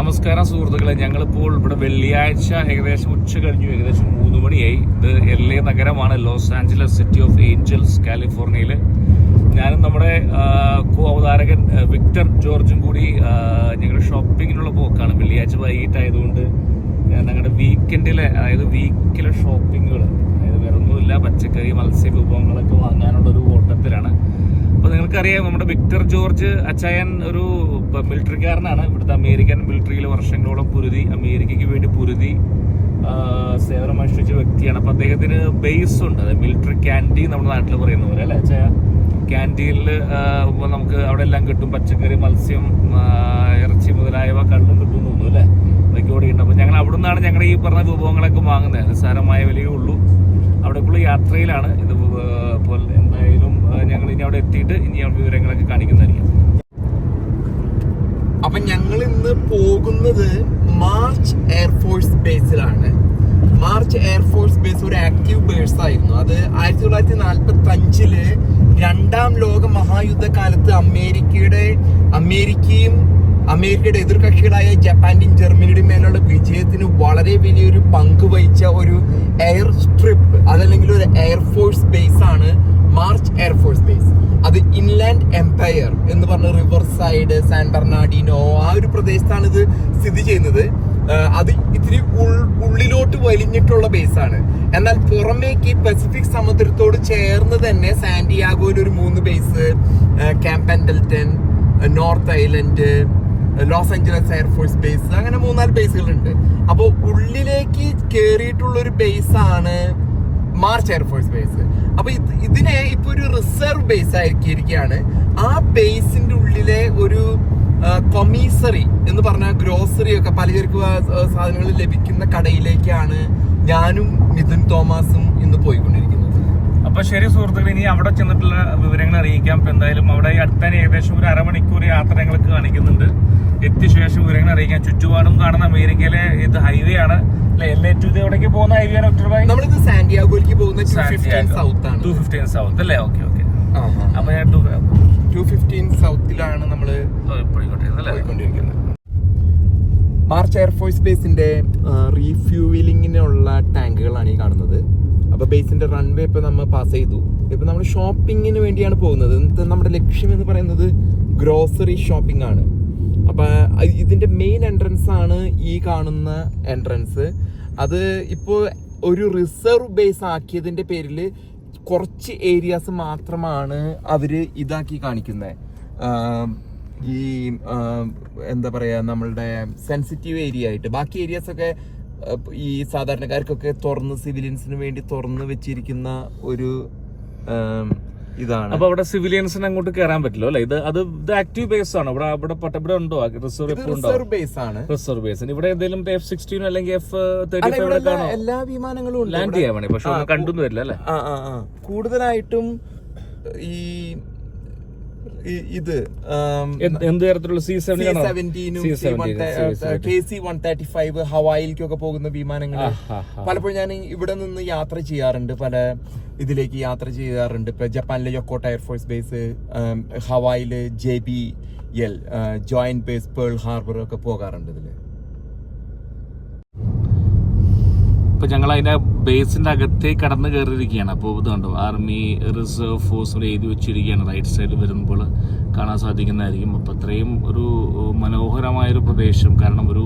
നമസ്കാരം സുഹൃത്തുക്കളെ. ഞങ്ങളിപ്പോൾ ഇവിടെ വെള്ളിയാഴ്ച ഏകദേശം ഉച്ച കഴിഞ്ഞു ഏകദേശം മൂന്ന് മണിയായി. ഇത് എൽ എ നഗരമാണ് Los Angeles city of angels കാലിഫോർണിയയിൽ ഞാനും നമ്മുടെ കോ അവതാരകൻ വിക്ടർ ജോർജും കൂടി ഞങ്ങളുടെ ഷോപ്പിങ്ങിനുള്ള പോക്കാണ്. വെള്ളിയാഴ്ച വൈകിട്ടായതുകൊണ്ട് ഞങ്ങളുടെ വീക്കെൻഡിലെ അതായത് വീക്കിലെ ഷോപ്പിങ്ങുകൾ അതായത് വേറൊന്നുമില്ല പച്ചക്കറി മത്സ്യ വിഭവങ്ങളൊക്കെ വാങ്ങാനുള്ളൊരു ഓട്ടത്തിലാണ്. അപ്പൊ നിങ്ങൾക്കറിയാം നമ്മുടെ വിക്ടർ ജോർജ് അച്ചായൻ ഒരു മിലിറ്ററിക്കാരനാണ്. ഇവിടുത്തെ അമേരിക്കൻ മിലിറ്ററിയിൽ വർഷങ്ങളോളം പൊരുതി അമേരിക്കയ്ക്ക് വേണ്ടി പൊരുതി സേവനം അനുഷ്ഠിച്ച വ്യക്തിയാണ്. അപ്പോൾ അദ്ദേഹത്തിന് ബേസ് ഉണ്ട്. അതായത് മിലിറ്ററി ക്യാന്റീൻ നമ്മുടെ നാട്ടിൽ പറയുന്ന പോലെ അല്ലേ അച്ചായ? ക്യാന്റീനിൽ നമുക്ക് അവിടെ എല്ലാം കിട്ടും. പച്ചക്കറി മത്സ്യം ഇറച്ചി മുതലായവ കള്ളും കിട്ടും തോന്നും അല്ലേ? അതൊക്കെ ഇവിടെ ഉണ്ട്. അപ്പൊ ഞങ്ങൾ അവിടെ നിന്നാണ് ഞങ്ങളുടെ ഈ പറഞ്ഞ വിഭവങ്ങളൊക്കെ വാങ്ങുന്നത്. നിസ്സാരമായ വിലയേ ഉള്ളൂ. അവിടേക്കുള്ള യാത്രയിലാണ് ഇത് ഏർ അപ്പോൾ എന്തായാലും ഏർ ഞങ്ങൾ ഇനി അവിടെ എത്തിയിട്ട് ഇനി വിവരങ്ങളൊക്കെ കാണിക്കുന്നതായിരിക്കും. അപ്പൊ ഞങ്ങൾ ഇന്ന് പോകുന്നത് മാർച്ച് എയർഫോഴ്സ് ബേസിലാണ് മാർച്ച് എയർഫോഴ്സ് ബേസ് ഒരു ആക്റ്റീവ് ബേഴ്സ് ആയിരുന്നു. അത് ആയിരത്തി തൊള്ളായിരത്തി നാൽപ്പത്തി അഞ്ചിൽ രണ്ടാം ലോക മഹായുദ്ധ കാലത്ത് അമേരിക്കയുടെ അമേരിക്കയും അമേരിക്കയുടെ എതിർകക്ഷികളായ ജപ്പാന്റെയും ജർമ്മനിയുടെയും മേലുള്ള വിജയത്തിന് വളരെ വലിയൊരു പങ്ക് വഹിച്ച ഒരു എയർ സ്ട്രിപ്പ് അതല്ലെങ്കിൽ ഒരു എയർഫോഴ്സ് ബേസ് ആണ് മാർച്ച് എയർഫോഴ്സ് ബേസ് അത് ഇൻലാൻഡ് എംപയർ എന്ന് പറഞ്ഞ റിവർ സൈഡ് സാൻ ബെർണാഡിനോ ആ ഒരു പ്രദേശത്താണ് ഇത് സ്ഥിതി ചെയ്യുന്നത്. അത് ഇത്തിരി ഉള്ളിലോട്ട് വലിഞ്ഞിട്ടുള്ള ബേസ് ആണ് എന്നാൽ പുറമേക്ക് പസഫിക് സമുദ്രത്തോട് ചേർന്ന് തന്നെ സാന്റിയാഗോയിൽ ഒരു മൂന്ന് base camp ഡെൽറ്റൻ North Island Los Angeles air force base അങ്ങനെ മൂന്നാൽ ബേസുകളുണ്ട്. അപ്പോൾ ഉള്ളിലേക്ക് കയറിയിട്ടുള്ള ഒരു ബേസ് ആണ് മാർച്ച് എയർഫോഴ്സ് ബേസ് അപ്പൊ ഇത് ഇതിനെ ഇപ്പൊ ഒരു റിസർവ് ബേസ് ആയിരിക്കുകയാണ് ആ ബേസിന്റെ ഉള്ളിലെ ഒരു കൊമീസറി എന്ന് പറഞ്ഞ ഗ്രോസറി ഒക്കെ പലചരക്ക് സാധനങ്ങൾ ലഭിക്കുന്ന കടയിലേക്കാണ് ഞാനും മിഥുൻ തോമസും ഇന്ന് പോയിക്കൊണ്ടിരിക്കുന്നത്. അപ്പൊ ശരി സുഹൃത്തുക്കളെ ഇനി അവിടെ ചെന്നിട്ടുള്ള വിവരങ്ങൾ അറിയിക്കാം. ഇപ്പൊ എന്തായാലും അവിടെ ഈ അടുത്ത ഏകദേശം ഒരു അരമണിക്കൂർ യാത്ര ഞങ്ങൾക്ക് കാണിക്കുന്നുണ്ട്. എത്തിയ ശേഷം വിവരങ്ങൾ അറിയിക്കാം. ചുറ്റുപാടും കാണുന്ന അമേരിക്കയിലെ ഇത് ഹൈവേ ആണ്. എൽ എ ടു പോകുന്ന ഹൈവേ ആണ് നമ്മളിത് സാന്റിയാഗോയിലേക്ക് പോകുന്ന സൗത്ത് ആണ്. ടു ഫിഫ്റ്റീൻ സൗത്ത് അല്ലേ? ഓക്കെ ഓക്കെ അപ്പോൾ ഞാൻ ടു ഫിഫ്റ്റീൻ സൗത്തിലാണ് പോയിക്കൊണ്ടിരിക്കുന്നത്. മാർച്ച് എയർഫോഴ്സ് ബേസിന്റെ റീഫ്യൂവിലിങ്ങിനുള്ള ടാങ്കുകളാണ് ഈ കാണുന്നത്. അപ്പൊ ബേസിന്റെ റൺവേ ഇപ്പൊ നമ്മൾ പാസ് ചെയ്തു. ഇപ്പൊ നമ്മൾ ഷോപ്പിങ്ങിന് വേണ്ടിയാണ് പോകുന്നത്. നമ്മുടെ ലക്ഷ്യം എന്ന് പറയുന്നത് ഗ്രോസറി ഷോപ്പിംഗ് ആണ്. അപ്പൊ ഇതിന്റെ മെയിൻ എൻട്രൻസ് ആണ് ഈ കാണുന്ന എൻട്രൻസ് അത് ഇപ്പോൾ ഒരു റിസർവ് ബേസ് ആക്കിയതിന്റെ പേരിൽ കുറച്ച് ഏരിയാസ് മാത്രമാണ് അവർ ഇതാക്കി കാണിക്കുന്നത് ഈ എന്താ പറയാ നമ്മളുടെ സെൻസിറ്റീവ് ഏരിയ ആയിട്ട്. ബാക്കി ഏരിയാസ് ഒക്കെ ആ, ഈ സാധാരണക്കാർക്കൊക്കെ തുറന്ന് സിവിലിയൻസിന് വേണ്ടി തുറന്ന് വെച്ചിരിക്കുന്ന ഒരു ഇതാണ്. അപ്പൊ അവിടെ സിവിലിയൻസിന് അങ്ങോട്ട് കയറാൻ പറ്റില്ല അല്ലെ? ഇത് അത് ഇത് ആക്റ്റീവ് ബേസ് ആണ്. ഇവിടെ അവിടെ പട്ട ഇവിടെ ഉണ്ടോ? റിസർവ് റിസർവ് ബേസ് ആണ്. റിസർവ് ബേസ് ഇവിടെ എന്തെങ്കിലും എഫ് സിക്സ്റ്റീൻ അല്ലെങ്കിൽ എഫ് തേർട്ടി ഫൈവ് എല്ലാ- വിമാനങ്ങളും ലാൻഡ്. ചെയ്യാൻ വേണ്ടി. പക്ഷെ കണ്ടു വരില്ല അല്ലേ? ആ ആ ആ. കൂടുതലായിട്ടും ഈ- ഇത് എന്ത് തരത്തിലുള്ള സി സെവൻ C-17 ഉം K C one thirty five ഹവായിലേക്കൊക്കെ പോകുന്ന വിമാനങ്ങൾ പലപ്പോഴും ഞാൻ ഇവിടെ നിന്ന് യാത്ര ചെയ്യാറുണ്ട്. പല ഇതിലേക്ക് യാത്ര ചെയ്യാറുണ്ട്. ഇപ്പൊ ജപ്പാനിലെ Yokota air force base ഹവായിൽ J B L joint base Pearl Harbor ഒക്കെ പോകാറുണ്ട് ഇതിൽ. ഇപ്പൊ ഞങ്ങൾ അതിന്റെ ബേസിന്റെ അകത്തേക്ക് കടന്ന് കയറിയിരിക്കുകയാണ് അപ്പോൾ ഇത് കണ്ടോ? ആർമി റിസർവ് ഫോഴ്സ് എഴുതി വെച്ചിരിക്കുകയാണ്. റൈറ്റ് സൈഡിൽ വരുമ്പോൾ കാണാൻ സാധിക്കുന്നതായിരിക്കും. അപ്പൊ അത്രയും ഒരു മനോഹരമായൊരു പ്രദേശം. കാരണം ഒരു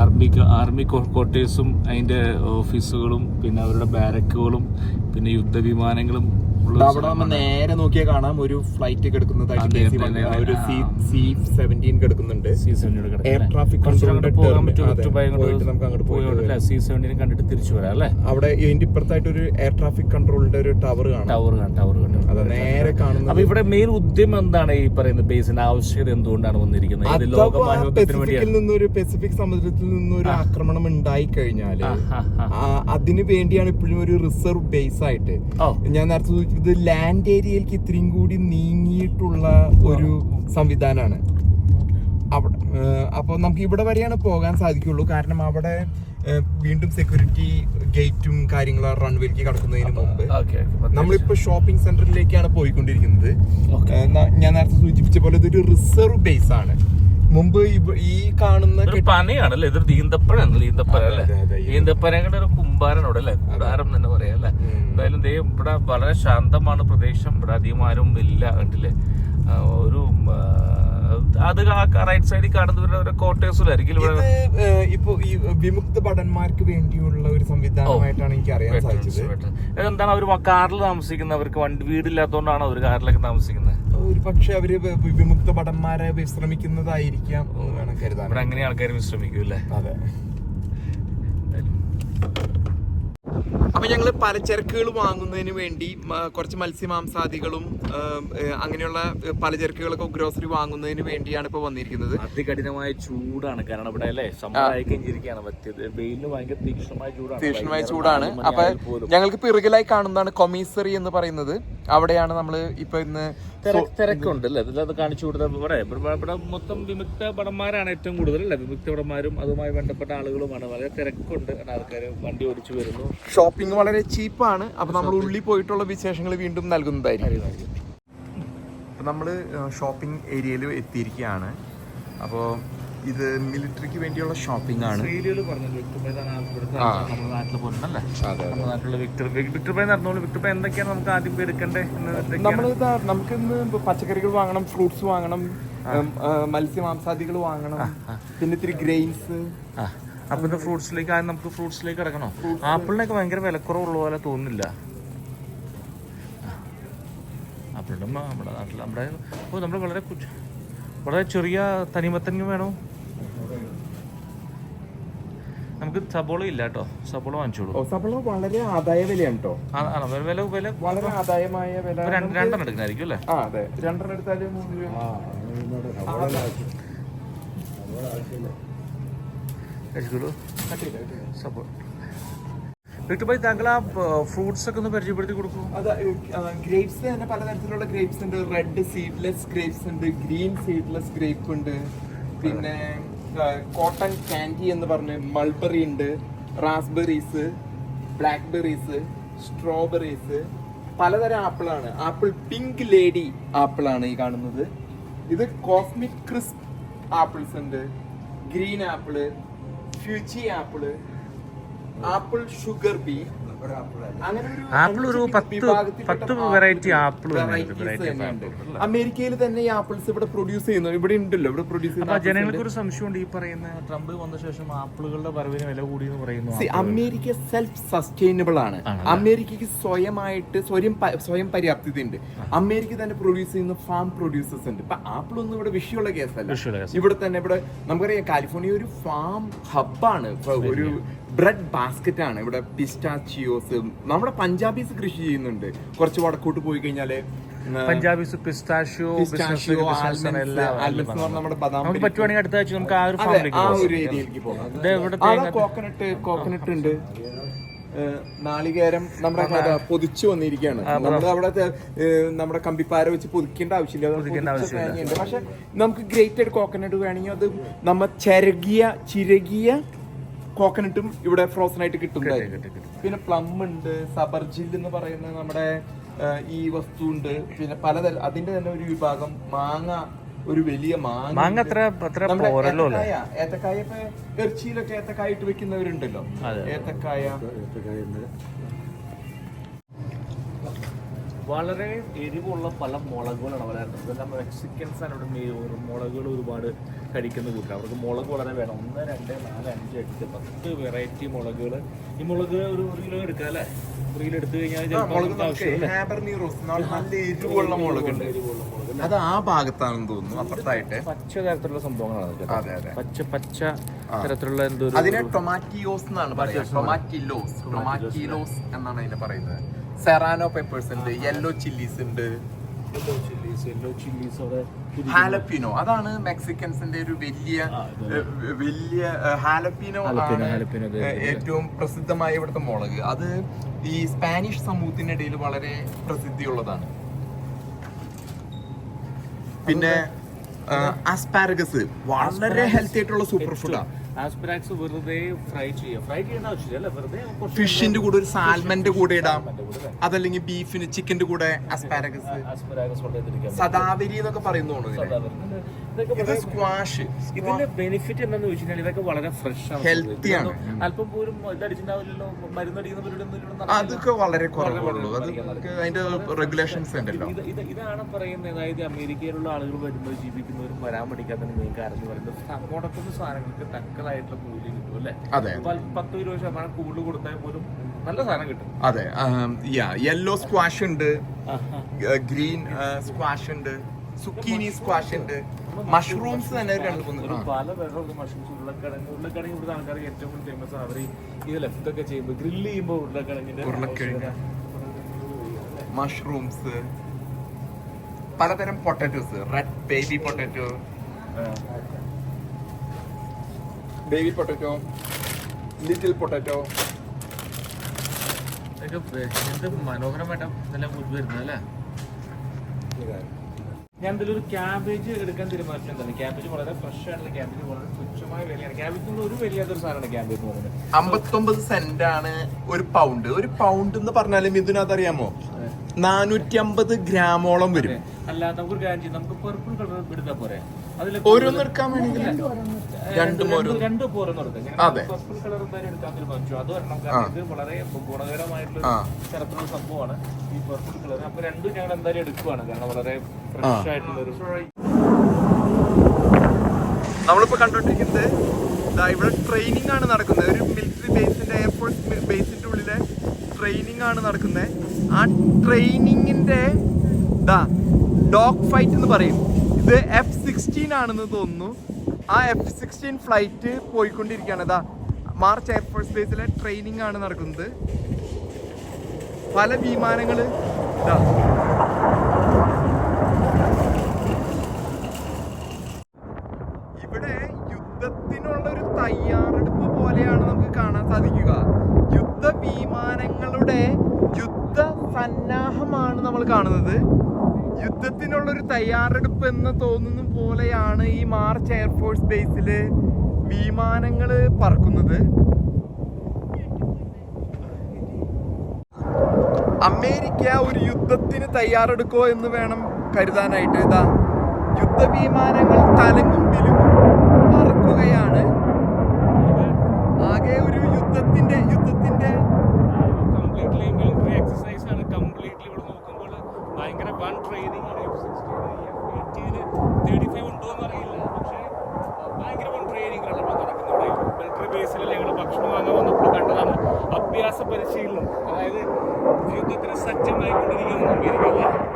ആർമി ആർമി ക്വാർട്ടേഴ്സും അതിന്റെ ഓഫീസുകളും പിന്നെ അവരുടെ ബാരക്കുകളും പിന്നെ യുദ്ധവിമാനങ്ങളും അവിടെ നമ്മൾ നേരെ നോക്കിയാൽ കാണാം ഒരു ഫ്ലൈറ്റ് കിടക്കുന്നതായിട്ട് അതെ, KC-1, ഒരു സി സി സെവന്റീൻ കിടക്കുന്നുണ്ട്. എയർ ട്രാഫിക് കൺട്രോളിന്റെ നമുക്ക് അങ്ങോട്ട് പോയിട്ട് സി സെവന്റീനെ കണ്ടിട്ട് തിരിച്ചു വരാം അല്ലേ? അവിടെ ഇതിന്റെ ഇപ്പുറത്തായിട്ട് ഒരു എയർ ട്രാഫിക് കൺട്രോളിന്റെ ഒരു ടവർ കാണാം. ടവർ കാണാം ടവർ അത് നേരെ അപ്പൊ കാണുന്നത് ഇവിടെ മെയിൻ ഉദ്യമം എന്താണ് ഈ പറയുന്ന ബേസിന്റെ ആവശ്യകത എന്തുകൊണ്ടാണ് വന്നിരിക്കുന്നത്? പസഫിക്കിൽ നിന്നൊരു പസഫിക് സമുദ്രത്തിൽ നിന്നൊരു ആക്രമണം ഉണ്ടായി. ആ, അതിന് വേണ്ടിയാണ് ഇപ്പോഴും ഒരു റിസർവ് ബേസ് ആയിട്ട് ഞാൻ നേരത്തെ സൂചിപ്പിച്ചത് ലാൻഡ് ഏരിയയിലേക്ക് ഇത്രയും കൂടി നീങ്ങിയിട്ടുള്ള ഒരു സംവിധാനമാണ് അവിടെ അപ്പോൾ നമുക്ക് ഇവിടെ വരെയാണ് പോകാൻ സാധിക്കുള്ളൂ. കാരണം അവിടെ വീണ്ടും സെക്യൂരിറ്റി ഗേറ്റും കാര്യങ്ങളും റൺവേയിലേക്ക് കടക്കുന്നതിന് മുമ്പ് നമ്മളിപ്പോ ഷോപ്പിംഗ് സെന്ററിലേക്കാണ് പോയിക്കൊണ്ടിരിക്കുന്നത്. ഞാൻ നേരത്തെ സൂചിപ്പിച്ച പോലെ ഇതൊരു റിസർവ് ബേസ് ആണ്. മുമ്പ് ഈ കാണുന്ന പനയാണല്ലേ? ഇതൊരു ഈന്തപ്പഴാണ് ഈന്തപ്പഴ അല്ലേ? ഒരു കുമ്പാരനോട് അല്ലേ? കൂടാരം തന്നെ പറയാം അല്ലേ? എന്തായാലും ദേ ഇവിടെ വളരെ ശാന്തമാണ് പ്രദേശം. ഇവിടെ അധികം ആരും ഇല്ല കണ്ടില്ലേ? ഒരു അത് റൈറ്റ് സൈഡിൽ കാണുന്ന കോട്ടേഴ്സിലായിരിക്കും ഇവിടെ. ഇപ്പൊ ഈ വിമുക്ത ഭടന്മാർക്ക് വേണ്ടിയുള്ള ഒരു സംവിധാനമായിട്ടാണ് എനിക്ക് അറിയാൻ സാധിച്ചത്. എന്താണ് അവർ കാറിൽ താമസിക്കുന്നത്? അവർക്ക് വണ്ടി വീടില്ലാത്തതുകൊണ്ടാണ് അവർ കാറിലൊക്കെ താമസിക്കുന്നത്? ഒരു പക്ഷെ അവർ വിമുക്ത ഭടന്മാരെ വിശ്രമിക്കുന്നതായിരിക്കാം എന്ന് വേണം കരുതാൻ. ഇവിടെ അങ്ങനെ ആൾക്കാർ വിശ്രമിക്കും അല്ലേ? അതെ. അപ്പൊ ഞങ്ങൾ പലചരക്കുകൾ വാങ്ങുന്നതിന് വേണ്ടി കുറച്ച് മത്സ്യമാംസാദികളും അങ്ങനെയുള്ള പലചരക്കുകളൊക്കെ ഗ്രോസറി വാങ്ങുന്നതിന് വേണ്ടിയാണ് ഇപ്പൊ വന്നിരിക്കുന്നത്. അതികഠിനമായ ചൂടാണ്. കാരണം ഇവിടെ അല്ലേ തീക്ഷണമായ കഴിഞ്ഞിരിക്കുകയാണ് പറ്റിയത്. വെയിലിന് ഭയങ്കര തീക്ഷ്ണമായ ചൂടാണ്. തീക്ഷ്ണമായ ചൂടാണ്. അപ്പൊ ഞങ്ങൾക്ക് പിറകിലായി കാണുന്നതാണ് കൊമീസറി എന്ന് പറയുന്നത്. അവിടെയാണ് നമ്മൾ ഇപ്പൊ ഇന്ന് തിരക്ക് തിരക്കുണ്ട് അല്ലേ അത് കാണിച്ചു കൊടുത്ത ഇവിടെ ഇവിടെ മൊത്തം വിമുക്ത ഭടന്മാരാണ് ഏറ്റവും കൂടുതൽ അല്ലേ? വിമുക്ത ഭടന്മാരും അതുമായി ബന്ധപ്പെട്ട ആളുകളുമാണ്. വളരെ തിരക്കുണ്ട്. ആൾക്കാര് വണ്ടി ഓടിച്ചു വരുന്നു. ഷോപ്പിംഗ് വളരെ ചീപ്പാണ് അപ്പൊ നമ്മൾ ഉള്ളിൽ പോയിട്ടുള്ള വിശേഷങ്ങൾ വീണ്ടും നൽകുന്നതായിരിക്കും. നമ്മൾ ഷോപ്പിംഗ് ഏരിയയിൽ എത്തിയിരിക്കുകയാണ്. അപ്പോൾ ഇത് മിലിറ്ററിക്ക് വേണ്ടിയുള്ള ഷോപ്പിംഗ് ആണ്. എന്തൊക്കെയാണ് നമുക്ക് ആദ്യം എടുക്കണ്ടേ? നമ്മൾ നമുക്ക് ഇന്ന് പച്ചക്കറികൾ വാങ്ങണം ഫ്രൂട്ട്സ് വാങ്ങണം മത്സ്യ മാംസാദികൾ മത്സ്യമാംസാദികൾ വാങ്ങണം പിന്നെ ഇത്തിരി ഗ്രെയിൻസ് അപ്പൊ ഇത് ഫ്രൂട്ട്സിലേക്ക് ആദ്യം നമുക്ക് ഫ്രൂട്ട്സിലേക്ക് കിടക്കണോ? ആപ്പിളിനൊക്കെ ഭയങ്കര വിലക്കുറവുള്ള പോലെ തോന്നുന്നില്ല. ആപ്പിളിന്റെ നമ്മുടെ നാട്ടിൽ നമ്മുടെ ഓ നമ്മുടെ വളരെ വളരെ ചെറിയ തനിമത്തങ്ങ വേണോ? നമുക്ക് സബോള ഇല്ല കേട്ടോ. സബോള വാങ്ങിച്ചോളൂ. സബോള വളരെ ആദായ വിലയാണ് കേട്ടോ വില വില വളരെ ആദായമായ വില. രണ്ടെണ്ണം എടുക്കുന്നതായിരിക്കും അല്ലേ? ആ അതെ. രണ്ടെണ്ണം എടുത്താലും മൂന്ന് രൂപ. സബോള വീട്ടു പോയി താങ്കൾ ആ ഫ്രൂട്ട്സ് ഒക്കെ ഒന്ന് പരിചയപ്പെടുത്തി കൊടുക്കൂ. അത് ഗ്രേപ്സ് തന്നെ പലതരത്തിലുള്ള ഗ്രേപ്സ് ഉണ്ട്. റെഡ് സീഡ്ലെസ് ഗ്രേപ്സ് ഉണ്ട് ഗ്രീൻ സീഡ്ലെസ് ഗ്രേപ്പ് ഉണ്ട്. പിന്നെ കോട്ടൺ കാൻഡി എന്ന് പറഞ്ഞ് മൾബറി ഉണ്ട് റാസ്ബെറീസ് ബ്ലാക്ക്ബെറീസ് സ്ട്രോബെറീസ് പലതരം ആപ്പിളാണ് ആപ്പിൾ പിങ്ക് ലേഡി ആപ്പിളാണ് ഈ കാണുന്നത്. ഇത് കോസ്മിക് ക്രിസ്പ് ആപ്പിൾസ് ഉണ്ട്. Green apple Fuji apple apple sugar bee അങ്ങനെ ഒരു ആപ്പിൾ ഒരു പത്ത് പത്ത് വെറൈറ്റി ആപ്പിൾ അമേരിക്കയിൽ തന്നെ ഈ ആപ്പിൾസ് ഇവിടെ പ്രൊഡ്യൂസ് ചെയ്യുന്നു. ഇവിടെ ഉണ്ടല്ലോ ഇവിടെ പ്രൊഡ്യൂസ് ചെയ്യുന്ന ജനങ്ങൾക്ക് ഒരു സംശയമുണ്ട് ഈ പറയുന്ന ട്രംപ് വന്ന ശേഷം ആപ്പിളുകളുടെ വരവിന് വില കൂടി എന്ന് പറയുന്നു അമേരിക്ക സെൽഫ് സസ്റ്റൈനബിൾ ആണ്? അമേരിക്കക്ക് സ്വയമായിട്ട് സ്വയം സ്വയം പര്യാപ്തത ഉണ്ട്. അമേരിക്ക തന്നെ പ്രൊഡ്യൂസ് ചെയ്യുന്ന ഫാം പ്രൊഡ്യൂസേഴ്സ് ഉണ്ട്. ഇപ്പൊ ആപ്പിൾ ഒന്നും ഇവിടെ വിഷയമുള്ള കേസല്ല. ഇവിടെ തന്നെ ഇവിടെ നമുക്കറിയാം കാലിഫോർണിയ ഒരു ഫാം ഹബ്ബാണ് ഒരു ബ്രെഡ് ബാസ്ക്കറ്റ് ആണ്. ഇവിടെ പിസ്റ്റാച്ചിയോസ് നമ്മുടെ പഞ്ചാബീസ് കൃഷി ചെയ്യുന്നുണ്ട്. കുറച്ച് വടക്കോട്ട് പോയി കഴിഞ്ഞാൽ പഞ്ചാബീസ് പിസ്താഷ്യോ നമ്മുടെ ബദാം. പറ്റുവാണെങ്കിൽ അടുത്ത ആഴ്ച നമുക്ക് ആ ഒരു ഫാമിലേക്ക് ആ പോകാം. ഒരു ഏരിയയിലേക്ക് പോകാം. കോക്കനട്ട് കോക്കനട്ട് ഉണ്ട്. നാളികേരം നമ്മുടെ പൊതിച്ചു വന്നിരിക്കുകയാണ്. നമ്മുടെ അവിടെ നമ്മുടെ കമ്പിപ്പാര വെച്ച് പൊതിക്കേണ്ട ആവശ്യമില്ല. പക്ഷെ നമുക്ക് ഗ്രേറ്റഡ് കോക്കനട്ട് വേണമെങ്കിൽ അത് നമ്മ ചിരകിയ ചിരകിയ കോക്കനട്ടും ഇവിടെ ഫ്രോസൺ ആയിട്ട് കിട്ടും. പിന്നെ പ്ലം ഉണ്ട് സബർജിൽ എന്ന് പറയുന്ന നമ്മുടെ ഈ വസ്തു ഉണ്ട്. പിന്നെ പലതരം അതിന്റെ തന്നെ ഒരു വിഭാഗം മാങ്ങ ഒരു വലിയ മാങ്ങ മാങ്ങ. അത്ര അത്ര പോരല്ലോ ഏത്തക്കായ ഇപ്പൊ ഇറച്ചിയിലൊക്കെ ഏത്തക്കായ ഇട്ട് വെക്കുന്നവരുണ്ടല്ലോ. ഏത്തക്കായ. വളരെ എരിവുള്ള പല മുളകുകളാണ് വളരുന്നത് ഇതെല്ലാം മെക്സിക്കൻസ് ആണ് ഇവിടെ ഒരു മുളകുകൾ ഒരുപാട് കഴിക്കുന്ന കൂട്ടർ അവർക്ക് മുളക് വളരെ വേണം. ഒന്ന് രണ്ട് നാല് അഞ്ച് എട്ട് പത്ത് വെറൈറ്റി മുളകുകൾ. ഈ മുളക് ഒരു ഒരു കിലോ എടുക്കാം അല്ലേ? ഒരു കിലോ എടുത്തു കഴിഞ്ഞാൽ അത് ആ ഭാഗത്താണെന്ന് തോന്നുന്നു അപ്പുറത്തായിട്ട്. പച്ച തരത്തിലുള്ള സംഭവങ്ങളാണ് പച്ച പച്ച തരത്തിലുള്ള എന്തോ അതിനെ ടൊമാറ്റിയോസ് എന്നാണ് പറയുന്നത് ടൊമാറ്റിലോസ് ടൊമാറ്റിലോസ് എന്നാണ് അതിനെ പറയുന്നത്. സെറാനോ പെപ്പേഴ്സ് ഉണ്ട് യെല്ലോ ചില്ലീസ് ഉണ്ട്. ഹാലപ്പിനോ അതാണ് മെക്സിക്കൻസിന്റെ ഒരു വലിയ വലിയ ഹാലപ്പിനോ ആണ് ഏറ്റവും പ്രസിദ്ധമായ ഇവിടുത്തെ മുളക്. അത് ഈ സ്പാനിഷ് സമൂഹത്തിനിടയിൽ വളരെ പ്രസിദ്ധിയുള്ളതാണ്. പിന്നെ അസ്പാരഗസ് വളരെ ഹെൽത്തി ആയിട്ടുള്ള സൂപ്പർ ഫുഡാണ് ആസ്പിരാക്സ് വെറുതെ ഫ്രൈ ചെയ്യാം ഫ്രൈ ചെയ്യേണ്ട ആവശ്യമില്ല വെറുതെ ഫിഷിന്റെ കൂടെ ഒരു സാൽമന്റെ കൂടെ ഇടാം. അതല്ലെങ്കിൽ ബീഫിന് ചിക്കന്റെ കൂടെ ആസ്പാരഗസ് ആസ്പിരാഗസ് കൊണ്ടുവന്നിരിക്കാം സദാവരി എന്നൊക്കെ പറയുന്നു ഇത് സ്ക്വാഷ് ഇതിന്റെ ബെനിഫിറ്റ് എന്താണെന്ന് വെച്ചാൽ ഇതൊക്കെ വളരെ ഫ്രഷ് ആണ്. ഹെൽത്തി ആണ്. അല്പം പോലും ഇതടിച്ചിട്ടുണ്ടാവില്ലല്ലോ മരുന്നടിക്കുന്ന പരിപാടിയൊന്നും അതൊക്കെ വളരെ കുറവുള്ളൂ. അത് അതിന്റെ റെഗുലേഷൻസ് ഉണ്ടല്ലോ. ഇത് ഇത് ഇതാണ് പറയുന്നത്. അതായത് അമേരിക്കയിലുള്ള ആളുകൾ വരുമ്പോൾ ജീവിക്കുന്നവരും വരാൻ പഠിക്കാത്ത മെയിൻ കാരണം എന്ന് പറയുന്നത് അങ്ങോട്ടൊക്കെ സാധനങ്ങൾക്ക് തക്കതായിട്ടുള്ള മൂല്യം കിട്ടും അല്ലേ? പത്ത് ഇരുപത് ശതമാനം കൂടുതൽ കൊടുത്താൽ പോലും നല്ല സാധനം കിട്ടും. അതെ യെല്ലോ സ്ക്വാഷ് ഉണ്ട്. ഗ്രീൻ സ്ക്വാഷ് ഉണ്ട്. സുക്കീനി സ്ക്വാഷ് ഉണ്ട്. മഷ്റൂംസ് തന്നെ ഒരു രണ്ട് മൂന്ന്. പല വെറൈറ്റി മഷ്റൂംസ് ഉരുളക്കിഴങ്ങ്. ഉരുളക്കിഴങ്ങ് ഇവിടുത്തെ ആൾക്കാർക്ക് ഏറ്റവും കൂടുതൽ ഫേമസ് ആണ് അവർ ഈ ലെഫ്റ്റ് ഒക്കെ ചെയ്യുമ്പോൾ ഗ്രില്ല് ചെയ്യുമ്പോൾ ഉരുളക്കിഴങ്ങിന്റെ ഉരുളക്കിഴങ്ങ്. മഷ്റൂംസ് പലതരം potatoes red baby potato baby potato little potato ഇതൊക്കെ എന്ത് മനോഹരമായിട്ട് നല്ല ഫുഡ് വരുന്നത് അല്ലേ ഞാൻ ഇതിലൊരു ക്യാബേജ് എടുക്കാൻ തീരുമാനിച്ചിട്ടുണ്ട് ക്യാബേജ് വളരെ ഫ്രഷ് ആയിട്ടുള്ള ക്യാബേജ് വളരെ തുച്ഛമായ വിലയാണ്. ക്യാബേജ് ഒരു വിലയാത്തൊരു സാധനമാണ് ക്യാബേജ് എന്ന് പറയുന്നത്. അമ്പത്തൊമ്പത് സെന്റ് ആണ് ഒരു പൗണ്ട് ഒരു പൗണ്ട് എന്ന് പറഞ്ഞാലും ഇതിനകത്ത് അറിയാമോ? നാനൂറ്റി അമ്പത് ഗ്രാമോളം വരും. അല്ല നമുക്കൊരു കാര്യം ചെയ്യാം. നമുക്ക് പെർപ്പിൾ കളർ എടുത്താൽ പോരെ? എടുക്കാൻ വേണമെങ്കിൽ രണ്ടും രണ്ട് എടുക്കാം അതെ. പർപ്പിൾ കളർ എന്തായാലും എടുക്കാൻ തീരുമാനിച്ചു അത് വരണം കാരണം ഇത് വളരെ ഗുണകരമായിട്ടുള്ള. തരത്തിലുള്ള സംഭവമാണ് ഈ പർപ്പിൾ കളർ അപ്പൊ രണ്ടും ഞങ്ങൾ എന്തായാലും എടുക്കുവാണ്. കാരണം വളരെ ഫ്രഷ് ആയിട്ടുള്ള ഒരു നമ്മളിപ്പോ കണ്ടോണ്ടിരിക്കുന്നത് ഇവിടെ ട്രെയിനിങ് ആണ് നടക്കുന്നത്. ഒരു മിലിറ്ററി ബേസിന്റെ എയർഫോഴ്സ് ബേസിന്റെ ഉള്ളിലെ ട്രെയിനിങ് ആണ് നടക്കുന്നത്. ആ ട്രെയിനിങ്ങിന്റെ ഡോഗ് ഫൈറ്റ് എന്ന് പറയും. ഇത് എഫ് സിക്സ്റ്റീൻ ആണെന്ന് തോന്നുന്നു. ആ എഫ് സിക്സ്റ്റീൻ ഫ്ലൈറ്റ് പോയിക്കൊണ്ടിരിക്കുകയാണ്. ദാ മാർച്ച് എയർഫോഴ്സ് ബേസിലെ ട്രെയിനിങ് ആണ് നടക്കുന്നത്. പല വിമാനങ്ങൾ ഇതാ ഇവിടെ യുദ്ധത്തിനുള്ള ഒരു തയ്യാറെടുപ്പ് പോലെയാണ് നമുക്ക് കാണാൻ സാധിക്കുക. യുദ്ധ വിമാനങ്ങളുടെ യുദ്ധ സന്നാഹമാണ് നമ്മൾ കാണുന്നത്. യുദ്ധത്തിനുള്ള ഒരു തയ്യാറെടുപ്പ് എന്ന് തോന്നുന്ന പോലെയാണ് ഈ മാർച്ച് എയർഫോഴ്സ് ബേസിൽ വിമാനങ്ങൾ പറക്കുന്നത്. അമേരിക്ക ഒരു യുദ്ധത്തിന് തയ്യാറെടുക്കോ എന്ന് വേണം കരുതാനായിട്ട്. ഇതാ യുദ്ധവിമാനങ്ങൾ വിലുങ്ങും പറക്കുകയാണ്. ആകെ ഒരു യുദ്ധത്തിന്റെ യുദ്ധത്തിന്റെ കംപ്ലീറ്റ്ലി മിലിറ്ററി എക്സസൈസ് ആണ് കംപ്ലീറ്റ്ലി ഇവിടെ നോക്കുമ്പോൾ ഭയങ്കര വൺ ട്രെയിനിങ് ആണ് എഫ് സിക്സ്റ്റീന് തേർട്ടി ഫൈവ് ഉണ്ടോ എന്ന് അറിയില്ല പക്ഷേ ഭയങ്കര വൺ ട്രെയിനിങ്ങിലാണ് ഇവിടെ നടക്കുന്നത് മിലിറ്ററി വാങ്ങാൻ വന്നപ്പോൾ കണ്ടതാണ് അഭ്യാസ പരിശീലനം. അതായത് യുദ്ധത്തിന് സജ്ജമായിക്കൊണ്ടിരിക്കുന്ന അമേരിക്ക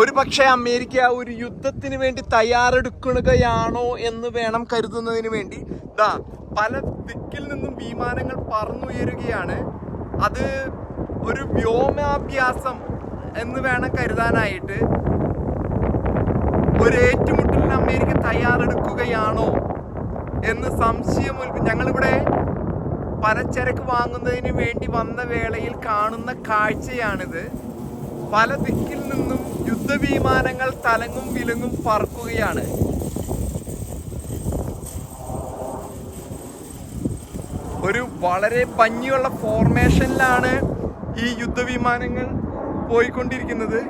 ഒരു പക്ഷേ അമേരിക്ക ഒരു യുദ്ധത്തിന് വേണ്ടി തയ്യാറെടുക്കുകയാണോ എന്ന് വേണം കരുതുന്നതിന് വേണ്ടി. ദാ പല ദിക്കിൽ നിന്നും വിമാനങ്ങൾ പറന്നുയരുകയാണ്. അത് ഒരു വ്യോമാഭ്യാസം എന്ന് വേണം കരുതാനായിട്ട് ഒരു ഏറ്റുമുട്ടലിന് അമേരിക്ക തയ്യാറെടുക്കുകയാണോ എന്ന് സംശയം ഞങ്ങളിവിടെ പലചരക്ക് വാങ്ങുന്നതിന് വേണ്ടി വന്ന വേളയിൽ കാണുന്ന കാഴ്ചയാണിത്. പല ദിക്കിൽ നിന്നും യുദ്ധവിമാനങ്ങൾ തലങ്ങും വിലങ്ങും പറക്കുകയാണ്. ഒരു വളരെ ഭംഗിയുള്ള ഫോർമേഷനിലാണ് ഈ യുദ്ധവിമാനങ്ങൾ. പോയിക്കൊണ്ടിരിക്കുന്നത്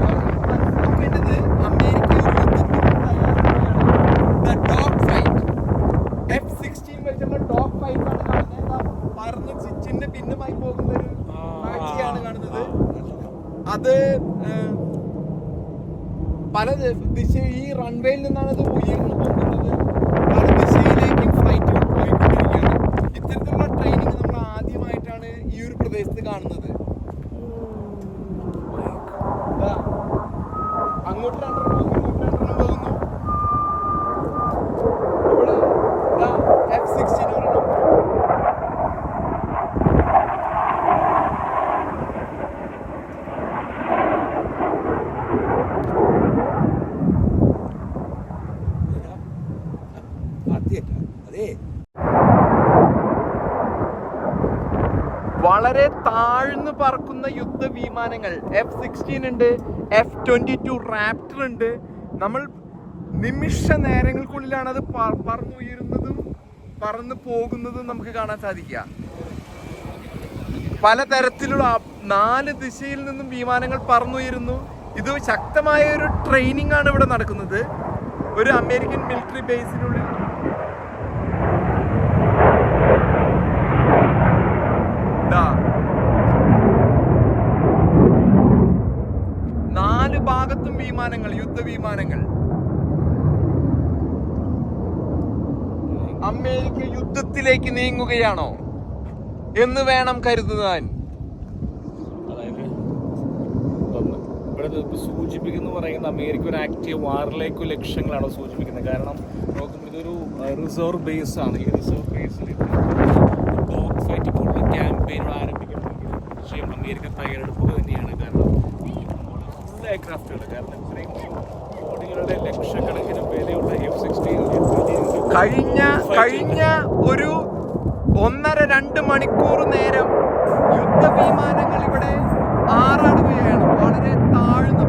മനസ്സിലാക്കേണ്ടത് അമേരിക്ക ഒരു യുദ്ധത്തിന് തയ്യാറെടുക്കുകയാണ്. The dog fight. F-16 വെച്ചുള്ള dog fight ആണ് കാണുന്നത്. ദാ പറന്ന് ചി- ചിന്ന ഭിന്നമായി പോകുന്ന ഒരു കാഴ്ചയാണ് കാണുന്നത് അത് ഏഹ്, പല ദ- ദിശ ഈ റൺവേയിൽ നിന്നാണ് അത് ഉയർന്നു പോകുന്നത് പല ദിശയിലേക്കും ഫ്ലൈറ്റുകൾ പോയിക്കൊണ്ടിരിക്കുകയാണ് ഇത്തരത്തിലുള്ള ട്രെയിനിങ് നമ്മൾ ആദ്യമായിട്ടാണ് ഈ ഒരു പ്രദേശത്ത് കാണുന്നത് ദാ, വളരെ താഴ്ന്നു പറക്കുന്ന യുദ്ധ വിമാനങ്ങൾ എഫ് സിക്സ്റ്റീൻ ഉണ്ട്. ട്വന്റി ടു റാപ്റ്റർ ഉണ്ട്. നമ്മൾ നിമിഷ നേരങ്ങൾക്കുള്ളിലാണ് അത് പറന്നുയരുന്നതും പറന്ന് പോകുന്നതും നമുക്ക് കാണാൻ സാധിക്കുക. പലതരത്തിലുള്ള നാല് ദിശയിൽ നിന്നും വിമാനങ്ങൾ പറന്നുയരുന്നു. ഇത് ശക്തമായ ഒരു ട്രെയിനിങ് ആണ് ഇവിടെ നടക്കുന്നത്. ഒരു അമേരിക്കൻ മിലിറ്ററി ബേസിനുള്ളിൽ ദാ. നാല് ഭാഗത്തും വിമാനങ്ങൾ യുദ്ധവിമാനങ്ങൾ. അമേരിക്ക യുദ്ധത്തിലേക്ക് നീങ്ങുകയാണോ എന്ന് വേണം കരുതുവാൻ. സൂചിപ്പിക്കുന്നു പറയുന്ന അമേരിക്ക ഒരു ആക്റ്റീവ് വാറിലേക്ക് ലക്ഷ്യങ്ങളാണ് സൂചിപ്പിക്കുന്നത്. കാരണം നോക്കുമ്പോൾ ഇതൊരു റിസർവ് ബേസ് ആണ്. ഈ റിസർവ് ബേസിൽ ഡോഗ് ഫൈറ്റ് ക്യാമ്പയിനുകൾ ആരംഭിക്കണമെങ്കിൽ തീർച്ചയായും അമേരിക്ക തയ്യാറെടുപ്പ് കാരണം കഴിഞ്ഞ കഴിഞ്ഞ ഒരു ഒന്നര രണ്ട് മണിക്കൂർ നേരം യുദ്ധ വിമാനങ്ങൾ ഇവിടെ ആറാടുകയാണ്. വളരെ താഴ്ന്ന